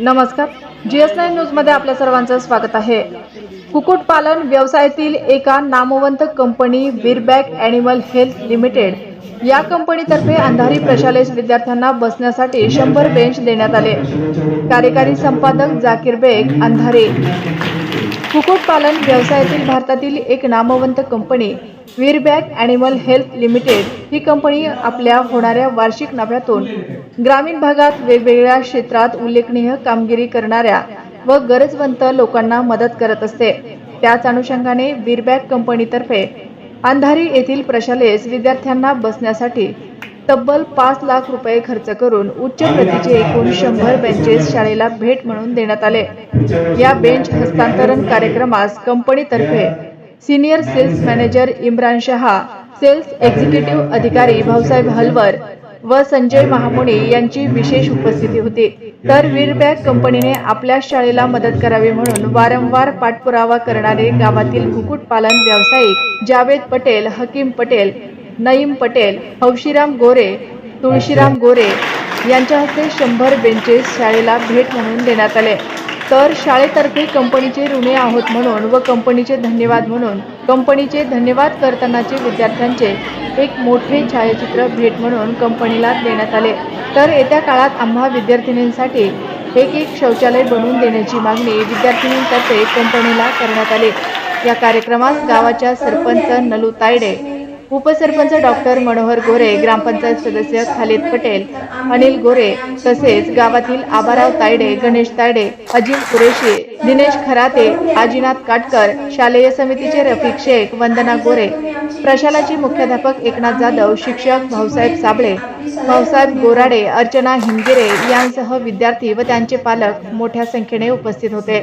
नमस्कार. G S nine न्यूजमध्ये आपल्या सर्वांचं स्वागत आहे. कुक्कुटपालन व्यवसायातील एका नामवंत company Virbac animal health limited या कंपनीतर्फे अंधारी प्रशालेस विद्यार्थ्यांना बसण्यासाठी शंभर बेंच देण्यात आले. कार्यकारी संपादक जाकीर बेग अंधारे. कुक्कुटपालन व्यवसायातील भारतातील एक नामवंत company Virbac animal health limited ही कंपनी आपल्या होणाऱ्या वार्षिक नफ्यातून ग्रामीण भागात वेगवेगळ्या क्षेत्रात उल्लेखनीय कामगिरी करणाऱ्या व गरजवंत लोकांना मदत करत असते. त्याच अनुषंगाने वीरबॅग कंपनीतर्फे अंधारी येथील प्रशालेस विद्यार्थ्यांना बसण्यासाठी तब्बल पाच लाख रुपये खर्च करून उच्च प्रतीचे एकूण शंभर बेंचेस शाळेला भेट म्हणून देण्यात आले. या बेंच हस्तांतरण कार्यक्रमास कंपनीतर्फे senior sales manager Imran Shah sales executive अधिकारी भाऊसाहेब हलवर व संजय महामुनी यांची विशेष उपस्थिती होती. तर वीरबॅग कंपनीने आपल्या शाळेला मदत करावी म्हणून वारंवार पाठपुरावा करणारे गावातील कुक्कुटपालन व्यावसायिक जावेद पटेल हकीम पटेल नईम पटेल हौशीराम गोरे तुळशीराम गोरे यांच्या हस्ते शंभर बेंचेस शाळेला भेट म्हणून देण्यात आले. तर शाळेतर्फे कंपनीचे ऋणी आहोत म्हणून व कंपनीचे धन्यवाद म्हणून कंपनीचे धन्यवाद करतानाचे विद्यार्थ्यांचे एक मोठे छायाचित्र भेट म्हणून कंपनीला देण्यात आले. तर येत्या काळात आम्हा विद्यार्थिनींसाठी एक एक शौचालय बनवून देण्याची मागणी विद्यार्थिनींतर्फे कंपनीला करण्यात आली. या कार्यक्रमात गावाच्या सरपंच नलू तायडे उपसरपंच डॉक्टर मनोहर गोरे ग्रामपंचायत सदस्य खालिद पटेल अनिल गोरे तसेच गावातील आबाराव तायडे गणेश तायडे अजिम कुरेशी दिनेश खराते आजीनाथ काटकर शालेय समितीचे रफिक शेख वंदना गोरे प्रशालाचे मुख्याध्यापक एकनाथ जाधव शिक्षक भाऊसाहेब साबळे भाऊसाहेब गोराडे अर्चना हिंगिरे यांसह विद्यार्थी व त्यांचे पालक मोठ्या संख्येने उपस्थित होते.